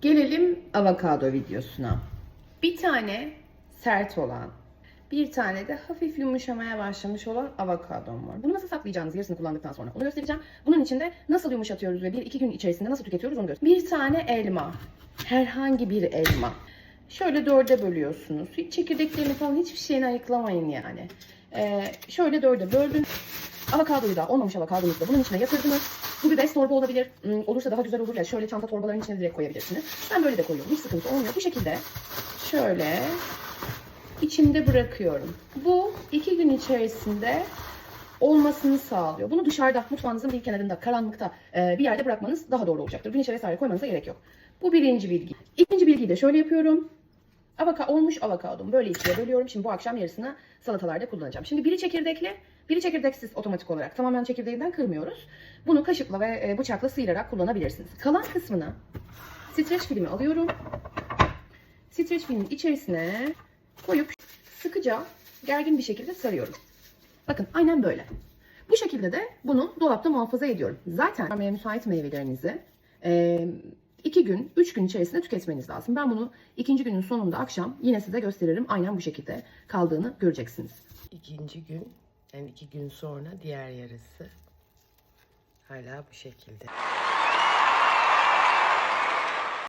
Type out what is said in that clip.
Gelelim avokado videosuna. Bir tane sert olan, bir tane de hafif yumuşamaya başlamış olan avokadom var. Bunu nasıl saklayacağınızı yarısını kullandıktan sonra onu göstereceğim. Bunun için de nasıl yumuşatıyoruz ve bir iki gün içerisinde nasıl tüketiyoruz onu göstereceğim. Bir tane elma, herhangi bir elma. Şöyle dörde bölüyorsunuz. Hiç çekirdeklerini falan hiçbir şeyini ayıklamayın yani. Ee, şöyle dörde böldün. Avokadoyu da olmamış avokadonuzu da bunun içine yatırdınız. Bu bir bez torba olabilir. Hmm, olursa daha güzel olur ya. Şöyle çanta torbaların içine direkt koyabilirsiniz. Ben böyle de koyuyorum. Hiç sıkıntı olmuyor. Bu şekilde şöyle içimde bırakıyorum. Bu iki gün içerisinde olmasını sağlıyor. Bunu dışarıda mutfağınızın bir kenarında karanlıkta e, bir yerde bırakmanız daha doğru olacaktır. Güneşe vesaire koymanıza gerek yok. Bu birinci bilgi. İkinci bilgiyi de şöyle yapıyorum. Avaka olmuş avokadom böyle ikiye bölüyorum. Şimdi bu akşam yarısını salatalarda kullanacağım. Şimdi biri çekirdekli, biri çekirdeksiz otomatik olarak. Tamamen çekirdeğinden kırmıyoruz. Bunu kaşıkla ve e, bıçakla sıyırarak kullanabilirsiniz. Kalan kısmını streç filmi alıyorum. Streç filmin içerisine koyup sıkıca gergin bir şekilde sarıyorum. Bakın aynen böyle. Bu şekilde de bunu dolapta muhafaza ediyorum. Zaten müsait meyvelerinizi iki gün, üç gün içerisinde tüketmeniz lazım. Ben bunu ikinci günün sonunda akşam yine size gösteririm. Aynen bu şekilde kaldığını göreceksiniz. İkinci gün, yani iki gün sonra diğer yarısı hala bu şekilde.